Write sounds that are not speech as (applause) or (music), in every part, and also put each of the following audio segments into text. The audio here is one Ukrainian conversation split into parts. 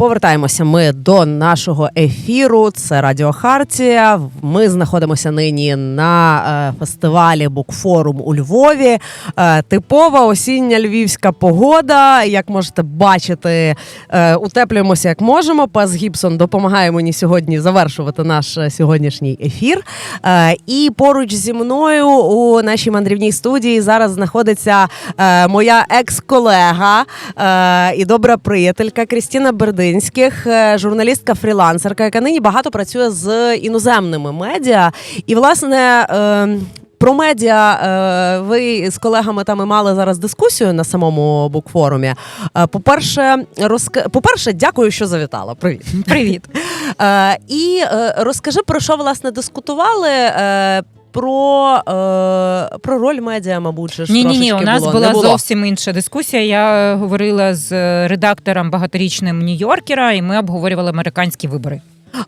повертаємося ми до нашого ефіру. Це Радіо Хартія. Ми знаходимося нині на е, фестивалі Букфорум у Львові. Е, типова осіння львівська погода. Як можете бачити, е, утеплюємося як можемо. Пас Гібсон допомагає мені сьогодні завершувати наш сьогоднішній ефір. І поруч зі мною у нашій мандрівній студії зараз знаходиться моя екс-колега і добра приятелька Крістіна Бердинських, е, журналістка фрілансерка, яка нині багато працює з іноземними медіа. І, власне, е, про медіа е, ви з колегами там і мали зараз дискусію на самому букфорумі. Е, По-перше, розка... По-перше, дякую, що завітала. Привіт. (laughs) Привіт. Е, І е, розкажи, про що власне дискутували. Е, Про, е, про роль медіа, мабуть, ж Ні, ні, ні. У нас було. була було. зовсім інша дискусія. Я говорила з редактором багаторічним Нью-Йоркера, і ми обговорювали американські вибори.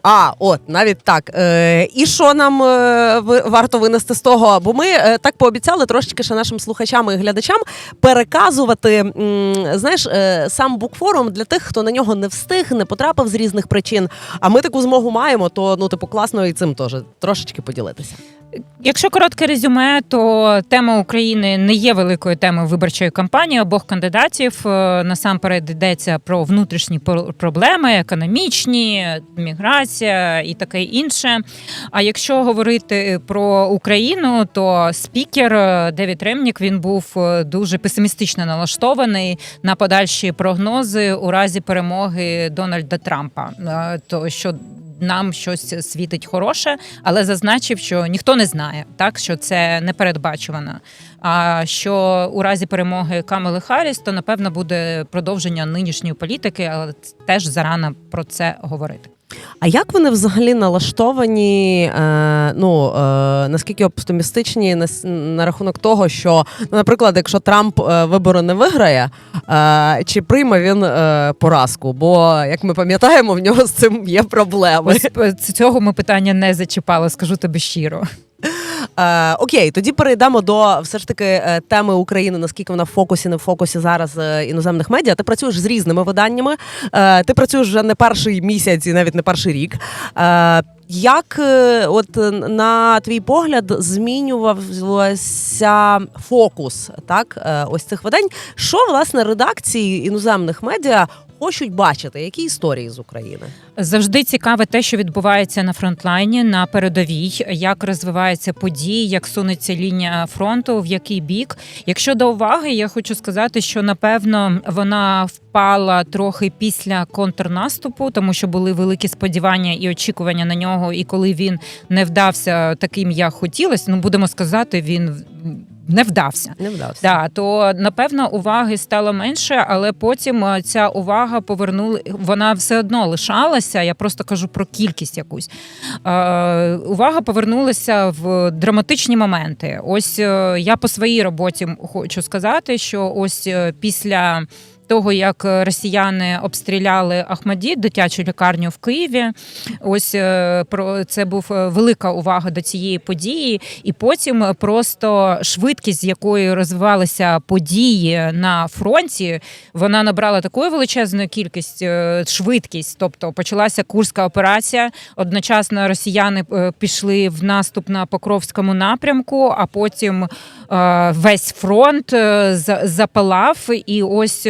А, от навіть так. Е, і що нам е, варто винести з того? Бо ми е, так пообіцяли трошечки ще нашим слухачам і глядачам переказувати м, знаєш, е, сам букфорум для тих, хто на нього не встиг, не потрапив з різних причин. А ми таку змогу маємо, то ну типу класно і цим теж трошечки поділитися. Якщо коротке резюме, то тема України не є великою темою виборчої кампанії обох кандидатів. Е, Насамперед йдеться про внутрішні проблеми, економічні, міграція і таке інше. А якщо говорити про Україну, то спікер е, Девід Ремнік він був е, дуже песимістично налаштований на подальші прогнози у разі перемоги Дональда Трампа. Е, То що нам щось світить хороше, але зазначив, що ніхто не знає, так що це не передбачувано. А що у разі перемоги Камели Харріс, то напевно буде продовження нинішньої політики, але теж зарано про це говорити. А як вони взагалі налаштовані? Е, ну е, наскільки оптимістичні на, на рахунок того, що, ну, наприклад, якщо Трамп е, вибори не виграє, е, чи прийме він е, поразку? Бо як ми пам'ятаємо, в нього з цим є проблеми. Ось цього ми питання не зачіпали, скажу тобі щиро. Е, окей, тоді перейдемо до все ж таки е, теми України, наскільки вона в фокусі, не в фокусі зараз е, іноземних медіа. Ти працюєш з різними виданнями. Е, ти працюєш вже не перший місяць і навіть не перший рік. Е, як е, от на твій погляд змінювався фокус так ось цих видань? Що власне редакції іноземних медіа хочуть бачити? Які історії з України? Завжди цікаве те, що відбувається на фронтлайні, на передовій, як розвиваються події, як сунеться лінія фронту, в який бік. Якщо до уваги, я хочу сказати, що напевно вона впала трохи після контрнаступу, тому що були великі сподівання і очікування на нього. І коли він не вдався таким, як хотілося, ну будемо сказати, він не вдався. Не вдався. Да, то напевно уваги стало менше, але потім е, ця увага повернула. Вона все одно лишалася. Я просто кажу про кількість якусь. Е, увага повернулася в драматичні моменти. Ось е, я по своїй роботі хочу сказати, що ось е, після. Того, як е, росіяни обстріляли Ахмаді, дитячу лікарню в Києві, ось е, про це був е, велика увага до цієї події, і потім просто швидкість, з якою розвивалися події на фронті, вона набрала такою величезною кількість швидкість. Тобто почалася курська операція. Одночасно росіяни пішли в наступ на Покровському напрямку, а потім весь фронт запалав. І ось,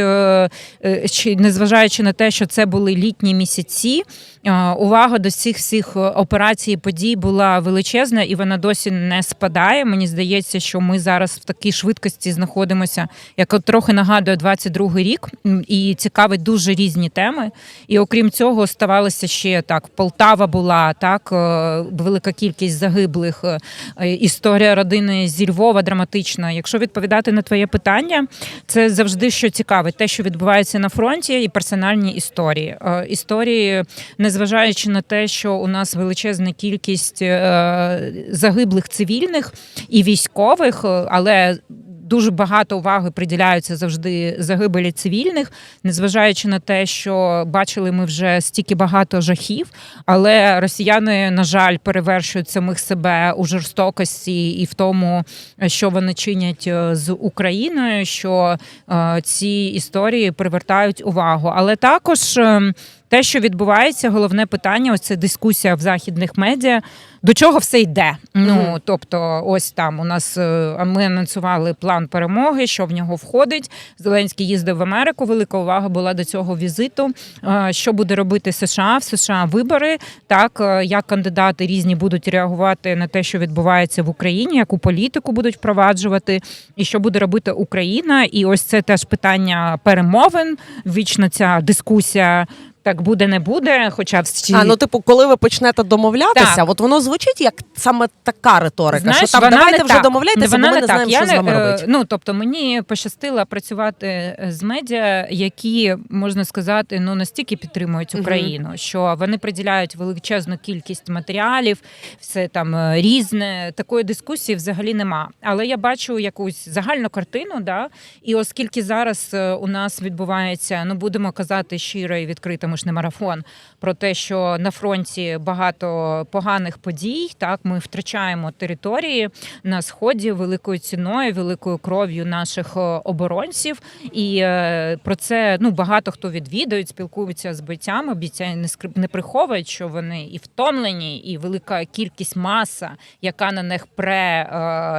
чи- незважаючи на те, що це були літні місяці, е, увага до цих всіх е, операцій подій була величезна, і вона досі не спадає. Мені здається, що ми зараз в такій швидкості знаходимося, як от трохи нагадує 22-й рік, і цікавить дуже різні теми. І окрім цього, ставалося ще так: Полтава була так, е, велика кількість загиблих. е, Історія родини зі Львова драматична. Якщо відповідати на твоє питання, це завжди що цікаве, те, що відбувається на фронті, і персональні історії. Е, Історії, незважаючи на те, що у нас величезна кількість е, загиблих цивільних і військових, е, але дуже багато уваги приділяються завжди загибелі цивільних, незважаючи на те, що бачили ми вже стільки багато жахів, але росіяни, на жаль, перевершують самих себе у жорстокості і в тому, що вони чинять е, з Україною, що е, ці історії привертають увагу. Але також. Те, що відбувається, головне питання, ось це дискусія в західних медіа. До чого все йде? Ну тобто, ось там у нас е, ми анонсували план перемоги, що в нього входить. Зеленський їздив в Америку. Велика увага була до цього візиту. Е, Що буде робити США? В США вибори. Так е, як кандидати різні будуть реагувати на те, що відбувається в Україні, яку політику будуть впроваджувати, і що буде робити Україна. І ось це теж питання перемовин. Вічно ця дискусія. Так буде, не буде. Хоча всі А ну, типу, коли ви почнете домовлятися, Так. от воно звучить як саме така риторика, Знаєш, що там вона давайте не вже так. домовляйтеся, бо вона ми не не знаємо, Я що з не, вами е, робити. Ну тобто мені пощастило працювати з медіа, які можна сказати, ну настільки підтримують. Україну, що вони приділяють величезну кількість матеріалів, все там е, різне. Такої дискусії взагалі нема. Але я бачу якусь загальну картину, да. І оскільки зараз е, у нас відбувається, ну будемо казати щиро і відкрито, ми ж не марафон, про те, що на фронті багато поганих подій. Так, ми втрачаємо території на сході великою ціною, великою кров'ю наших е, оборонців. І е, про це ну багато хто відвідують, спілкуються з бійцями. Бійця не не приховують, що вони і втомлені, і велика кількість маса, яка на них пре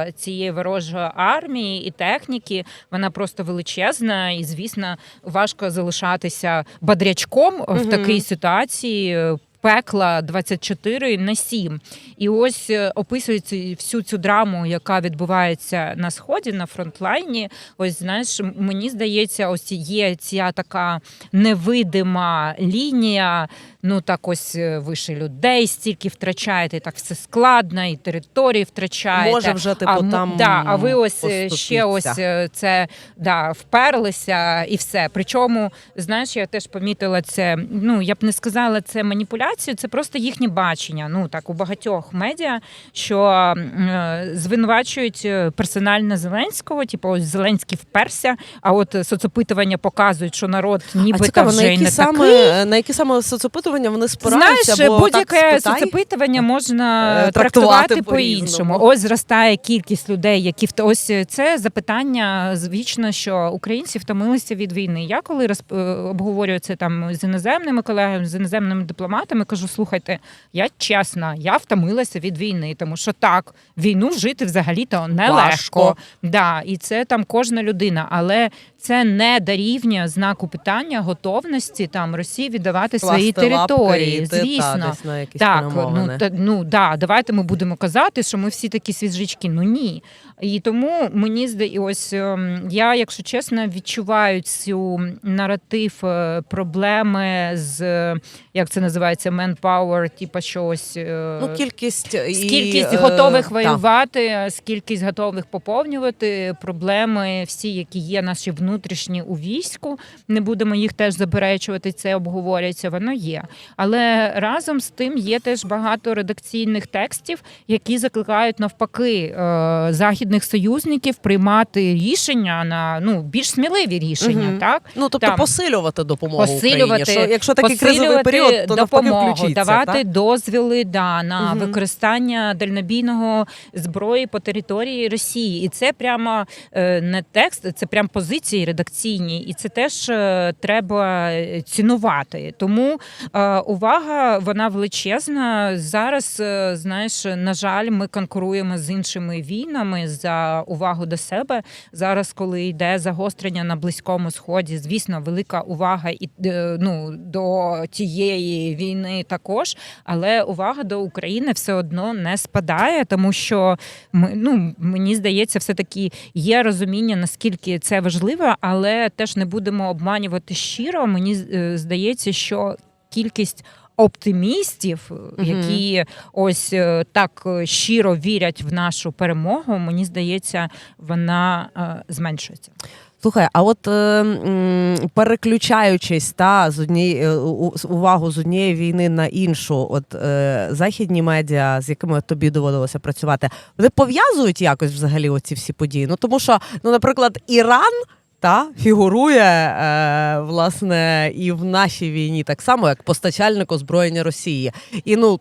е, цієї ворожої армії і техніки, вона просто величезна, і звісно, важко залишатися бодрячком в такій ситуації. Пекла 24 на 7. І ось е, описується всю цю драму, яка відбувається на сході, на фронтлайні. Ось знаєш, мені здається, ось є ця така невидима лінія. Ну так ось е, ви ще людей стільки втрачаєте, і так все складно, і території втрачаєте. Може вже типу а, там да, а ви ось е, ще ось це да, вперлися і все. Причому, знаєш, я теж помітила це. Ну я б не сказала це маніпуляцію, це просто їхнє бачення. Ну так у багатьох медіа, що е, звинувачують е, персонально Зеленського, типу ось Зеленський вперся. А от соцопитування показують, що народ цікаво, на вже й які не саме такий. на які саме соцопитування вони спираються? Знаєш, бо будь-яке так спитай. соцопитування можна Е, трактувати, трактувати по-іншому. Ось зростає кількість людей, які ось це запитання звічно, що українці втомилися від війни. Я коли розп... обговорюю це там з іноземними колегами, з іноземними дипломатами, кажу: слухайте, я чесна, я втомилася від війни, тому що так, війну жити взагалі-то нелегко. Да, і це там кожна людина, але це не дорівнює знаку питання готовності там Росії віддавати свої лапки території. та, Звісно, десь на якісь так, ну, та, ну да, давайте ми будемо казати, що ми всі такі свіжачки. Ну ні. І тому мені здається, ось ем, я, якщо чесно, відчуваю цю наратив е, проблеми з як це називається, manpower, типа щось. е, Ну, кількість і, Скількість е, готових та. воювати, скількість готових поповнювати проблеми, всі, які є наші внутрішні у війську. Не будемо їх теж заперечувати. Це обговорюється. Воно є. Але разом з тим є теж багато редакційних текстів, які закликають навпаки е, західних союзників приймати рішення на ну більш сміливі рішення. Мгм. Так Ну, тобто Там. посилювати допомогу Посилювати, Україні. Що, якщо такий кризовий період, то допомогу, давати так? дозвіли да, на Мгм. використання дальнобійного зброї по території Росії. І це прямо е, не текст, це прям редакційні, і це теж е, треба е, цінувати. Тому е, увага вона величезна. Зараз знаєш, на жаль, ми конкуруємо з іншими війнами за увагу до себе. Зараз, коли йде загострення на близькому сході, звісно, велика увага і ну до тієї війни також. Але увага до України все одно не спадає, тому що ми ну мені здається, все таки є розуміння, наскільки це важливо, але теж не будемо обманювати щиро. Мені е, здається, що кількість. Оптимістів, які ось е, так е, щиро вірять в нашу перемогу, мені здається, вона е, зменшується. Слухай, а от е, переключаючись та з однієї е, увагу з однієї війни на іншу, от е, західні медіа, з якими тобі доводилося працювати, вони пов'язують якось взагалі оці всі події. Ну тому що, ну, наприклад, Іран. Та фігурує е, власне і в нашій війні, так само як постачальник озброєння Росії. І ну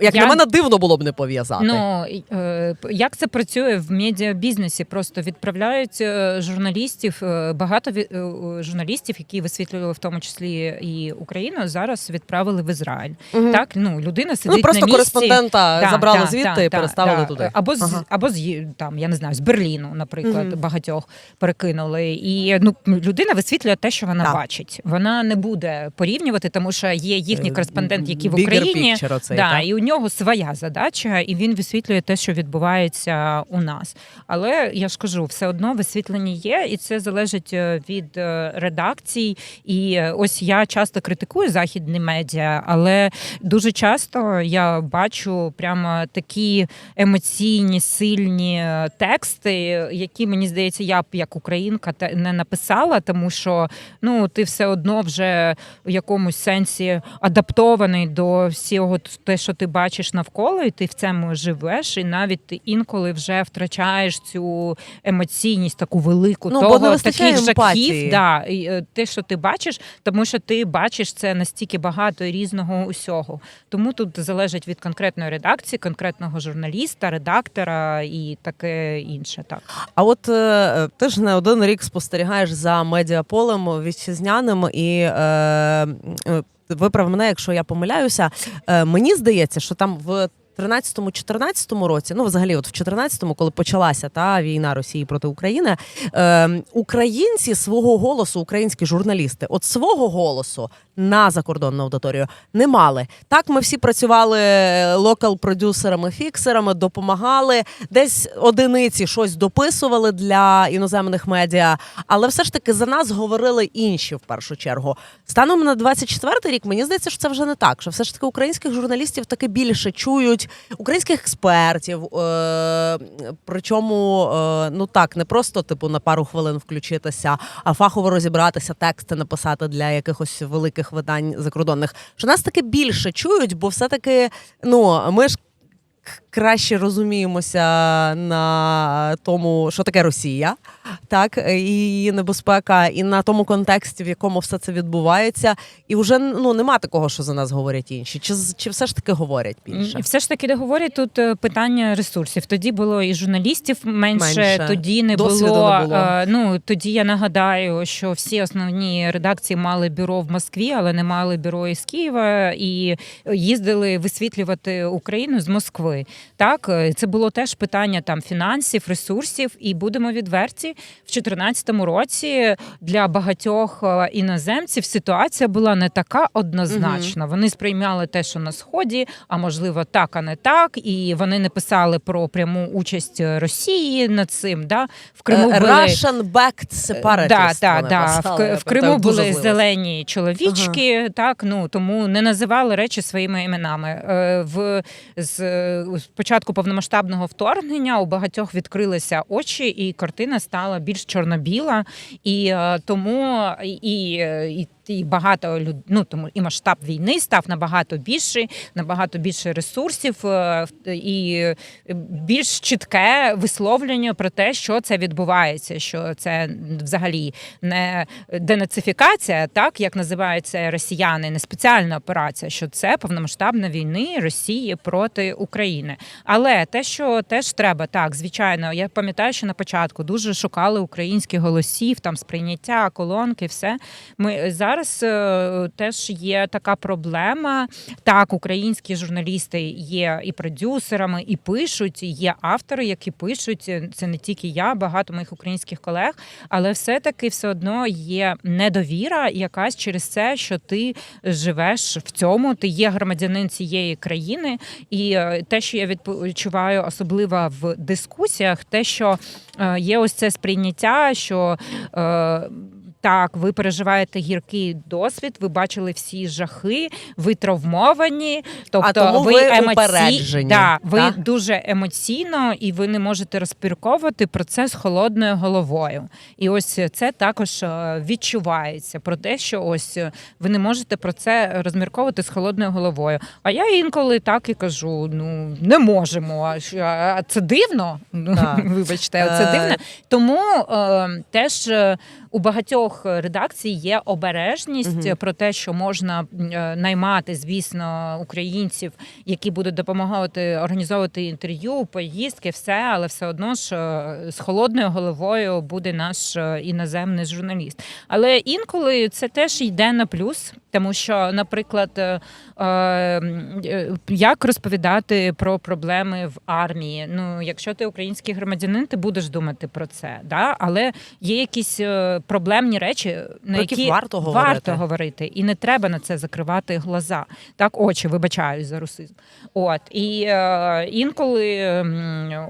як Я- на мене дивно було б не пов'язати. Ну е, як це працює в медіабізнесі? Просто відправляють е, журналістів. е, Багато ві- е, журналістів, які висвітлювали в тому числі і Україну, зараз відправили в Ізраїль. Мгм. Так ну людина сидить ну просто на місці. кореспондента Да, забрали да, звідти да, і переставили да. туди. Або з Ага. або з там, я не знаю, з Берліну, наприклад, Мгм. багатьох перекинули. І ну людина висвітлює те, що вона Так. бачить. Вона не буде порівнювати, тому що є їхній Е, кореспондент, який в Україні. оцей, да, так? і у нього своя задача, і він висвітлює те, що відбувається у нас. Але я ж кажу, все одно висвітлення є, і це залежить е, від е, редакцій. І ось я часто критикую західні медіа, але дуже часто я бачу прямо такі емоційні, сильні тексти, які мені здається, я б як українка те- не написала, тому що ну ти все одно вже в якомусь сенсі адаптований до всього те, що ти бачиш навколо, і ти в цьому живеш, і навіть ти інколи вже втрачаєш цю емоційність, таку велику Ну, бо того не таких жахів, да, і, е, те, що ти бачиш, тому що ти бачиш це настільки багато і різного усього. Тому тут залежить від конкретної редакції, конкретного журналіста, редактора і таке інше. Так. А от е, ти ж не один рік спостерігаєш за медіаполем вітчизняним і е, е, виправ мене, якщо я помиляюся. Е, мені здається, що там в 13-14 році, ну взагалі, от в 14-му, коли почалася та війна Росії проти України, е, українці свого голосу, українські журналісти, от свого голосу на закордонну аудиторію не мали. Так, ми всі працювали локал-продюсерами, фіксерами, допомагали, десь одиниці щось дописували для іноземних медіа, але все ж таки за нас говорили інші в першу чергу. Станом на 24-й рік мені здається, що це вже не так. Що все ж таки українських журналістів таки більше чують, українських експертів. Е- причому, е- ну так, не просто типу на пару хвилин включитися, а фахово розібратися, тексти написати для якихось великих видань закордонних. Що нас таки більше чують, бо все-таки ну ми ж. Краще розуміємося на тому, що таке Росія, так і її небезпека, і на тому контексті, в якому все це відбувається, і вже ну нема такого, що за нас говорять інші. Чи чи все ж таки говорять більше? Все ж таки, де говорять тут е, питання ресурсів. Тоді було і журналістів менше, Менше. тоді не Досвіду було. не було. е, Ну тоді я нагадаю, що всі основні редакції мали бюро в Москві, але не мали бюро із Києва і їздили висвітлювати Україну з Москви. Так, е, це було теж питання там фінансів, ресурсів, і будемо відверті. В 2014 році для багатьох е, іноземців ситуація була не така однозначна. Вони сприймали те, що на сході, а можливо так, а не так. І вони не писали про пряму участь Росії над цим. Да? В Криму Е, були Russian backed separatist. Да, да, да. В, в Криму були зелені чоловічки, так ну тому не називали речі своїми іменами. В з з початку повномасштабного вторгнення у багатьох відкрилися очі, і картина стала більш чорно-біла, і е, тому і, і, і багато люд... ну, тому і масштаб війни став набагато більший, набагато більше ресурсів е, і більш чітке висловлення про те, що це відбувається, що це взагалі не денацифікація, так як називаються росіяни, не спеціальна операція, що це повномасштабна війни Росії проти України. Але те, що теж треба, так звичайно, я пам'ятаю, що на початку дуже шукали українських голосів, там сприйняття, колонки, все. Ми зараз е, теж є така проблема. Так, українські журналісти є і продюсерами, і пишуть, і є автори, які пишуть. Це не тільки я, багато моїх українських колег, але все-таки все одно є недовіра якась через це, що ти живеш в цьому, ти є громадянин цієї країни, і е, те, що я відчуваю, особливо в дискусіях, те, що е, є ось це сприйняття, що. Так, ви переживаєте гіркий досвід, ви бачили всі жахи, ви травмовані. Тобто А тому ви емоці... упереджені, да, ви так? дуже емоційно і ви не можете розпірковувати про це з холодною головою. І ось це також е, відчувається про те, що ось е, ви не можете про це розмірковувати з холодною головою. А я інколи так і кажу: ну не можемо. А це дивно. Ну, Так. (laughs) Вибачте, це Е, дивно. Тому е, теж у багатьох редакцій є обережність Мгм. про те, що можна е, наймати, звісно, українців, які будуть допомагати організовувати інтерв'ю, поїздки, все, але все одно ж е, з холодною головою буде наш е, іноземний журналіст. Але інколи це теж йде на плюс, тому що, наприклад, як розповідати про проблеми в армії? Ну, якщо ти український громадянин, ти будеш думати про це, да? але є якісь проблемні речі, на Про які які варто говорити. варто говорити, і не треба на це закривати глаза. Так, очі вибачаюсь за русизм. От і е, інколи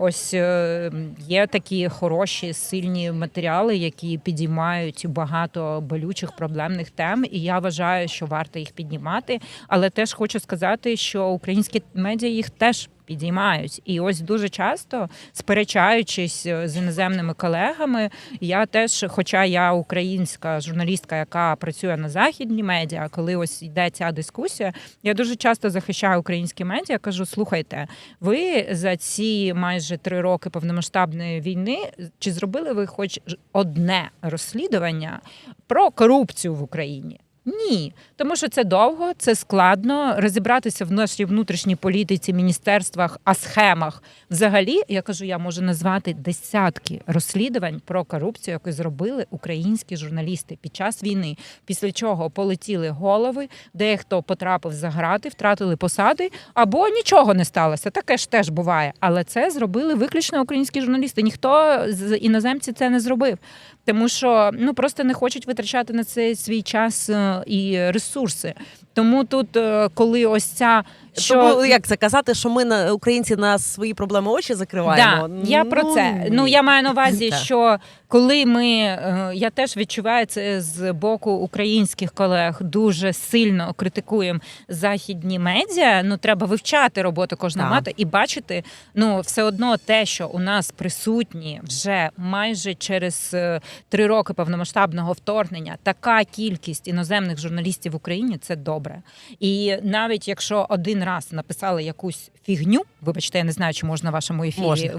ось е, є такі хороші, сильні матеріали, які підіймають багато болючих проблемних тем. І я вважаю, що варто їх піднімати. Але теж хочу сказати, що українські медіа їх теж. Підіймають і ось дуже часто, сперечаючись е, з іноземними колегами, я теж, хоча я українська журналістка, яка працює на західній медіа, коли ось йде ця дискусія, я дуже часто захищаю українські медіа. Кажу: слухайте, ви за ці майже три роки повномасштабної війни чи зробили ви хоч одне розслідування про корупцію в Україні? Ні, тому що це довго, це складно розібратися в нашій внутрішній політиці, міністерствах, а схемах. Взагалі, я кажу, я можу назвати десятки розслідувань про корупцію, які зробили українські журналісти під час війни. Після чого полетіли голови, дехто потрапив за грати, втратили посади, або нічого не сталося. Таке ж теж буває. Але це зробили виключно українські журналісти. Ніхто з іноземців це не зробив. Тому що ну просто не хочуть витрачати на це свій час е, і ресурси. Тому тут, е, коли ось ця що Тому, як це казати, що ми на українці на свої проблеми очі закриваємо? Да, я про це. ні. Ну я маю на увазі, що коли ми е, я теж відчуваю це з боку українських колег, дуже сильно критикуємо західні медіа. Ну треба вивчати роботу кожного мати і бачити, ну все одно те, що у нас присутні вже майже через е, три роки повномасштабного вторгнення, така кількість іноземних журналістів в Україні це добре. І навіть якщо один раз написали якусь фігню, вибачте, я не знаю, чи можна в вашому ефірі Можна.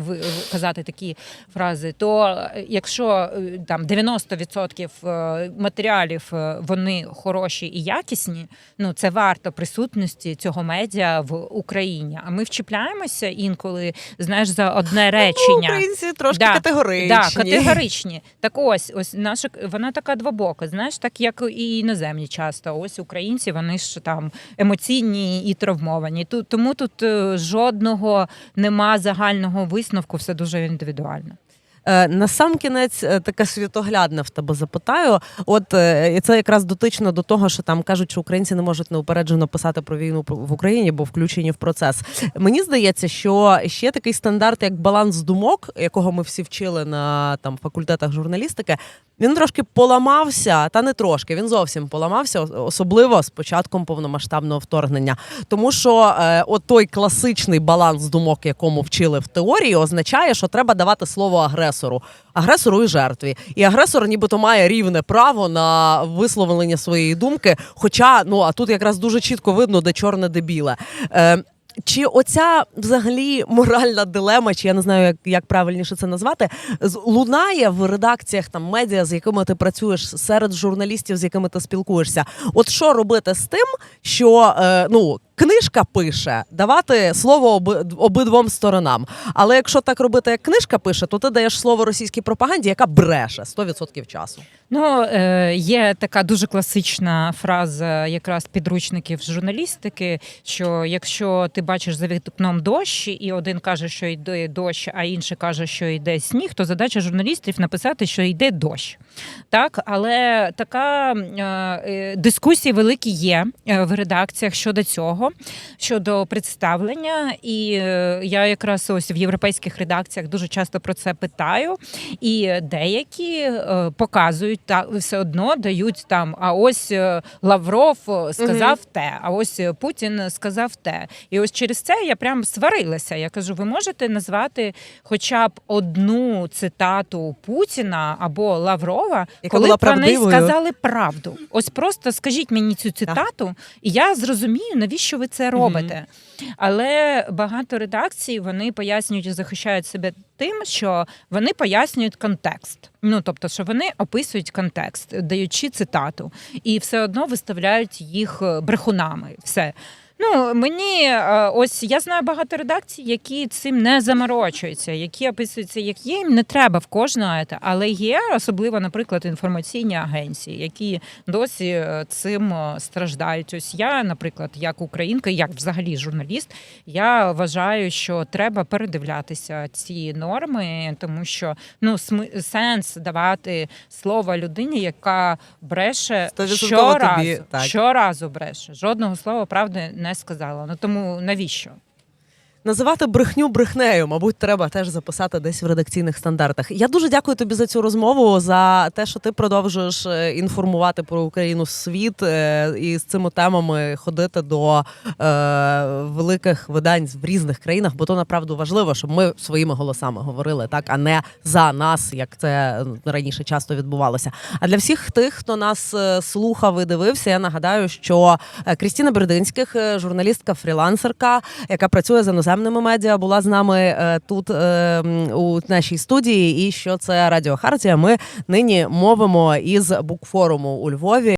казати такі фрази, то е, якщо е, там 90% е, матеріалів вони хороші і якісні, ну це варто присутності цього медіа в Україні. А ми вчіпляємося інколи, знаєш, за одне Ну, речення. українці трошки Да, категоричні. Да, категоричні. Так ось, ось наша вона така двобока. Знаєш, так як і іноземні часто. Ось українці, вони ж там емоційні і травмовані. Ту- Тому тут е, жодного нема загального висновку, все дуже індивідуально. Е, На сам кінець е, таке світоглядне в тебе запитаю. От і це якраз дотично до того, що там кажуть, що українці не можуть неупереджено писати про війну в Україні, бо включені в процес. Мені здається, що ще такий стандарт, як баланс думок, якого ми всі вчили на там факультетах журналістики. Він трошки поламався, та не трошки. Він зовсім поламався, особливо з початком повномасштабного вторгнення. Тому що е, от той класичний баланс думок, якому вчили в теорії, означає, що треба давати слово агресору, агресору і жертві. І агресор, нібито має рівне право на висловлення своєї думки. Хоча, ну а тут якраз дуже чітко видно, де чорне, де біле. Е, чи оця взагалі моральна дилема, чи я не знаю, як, як правильніше це назвати, лунає в редакціях там медіа, з якими ти працюєш, серед журналістів, з якими ти спілкуєшся? От що робити з тим, що е, ну. Книжка пише давати слово оби, обидвом сторонам. Але якщо так робити, як книжка пише, то ти даєш слово російській пропаганді, яка бреше 100% часу. Ну, е, є така дуже класична фраза якраз підручників журналістики, що якщо ти бачиш за вікном дощ, і один каже, що йде дощ, а інший каже, що йде сніг, то задача журналістів написати, що йде дощ. Так, але така е, дискусії великі є е, в редакціях щодо цього. щодо представлення, і е, я якраз ось в європейських редакціях дуже часто про це питаю. І деякі показують та все одно дають там. А ось Лавров сказав те, а ось Путін сказав те. І ось через це я прям сварилася. Я кажу: ви можете назвати хоча б одну цитату Путіна або Лаврова, Яка коли була про неї правдивою? сказали правду. Ось просто скажіть мені цю цитату, і я зрозумію, навіщо ви це робите. Але багато редакцій вони пояснюють і захищають себе тим, що вони пояснюють контекст. Ну тобто, що вони описують контекст, даючи цитату, і все одно виставляють їх е, брехунами. Все. Ну мені е, ось я знаю багато редакцій, які цим не заморочуються, які описуються як є. Їм не треба в кожного, але є особливо, наприклад, інформаційні агенції, які досі е, цим е, страждають. Ось я, наприклад, як українка, як взагалі журналіст, я вважаю, що треба передивлятися ці норми, тому що ну сенс давати слово людині, яка бреше Стовідсотково тобі, щоразу бреше. Жодного слова правди не сказала. Ну тому навіщо? Називати брехню брехнею, мабуть, треба теж записати десь в редакційних стандартах. Я дуже дякую тобі за цю розмову, за те, що ти продовжуєш е, інформувати про Україну світ е, і з цими темами ходити до е, великих видань в різних країнах, бо то направду важливо, щоб ми своїми голосами говорили, так а не за нас, як це раніше часто відбувалося. А для всіх тих, хто нас е, слухав і дивився, я нагадаю, що Крістіна Бердинських, журналістка, фрілансерка, яка працює за з іноземними медіа, була з нами е, тут е, у нашій студії. І що це Радіо Хартія. Ми нині мовимо із букфоруму у Львові.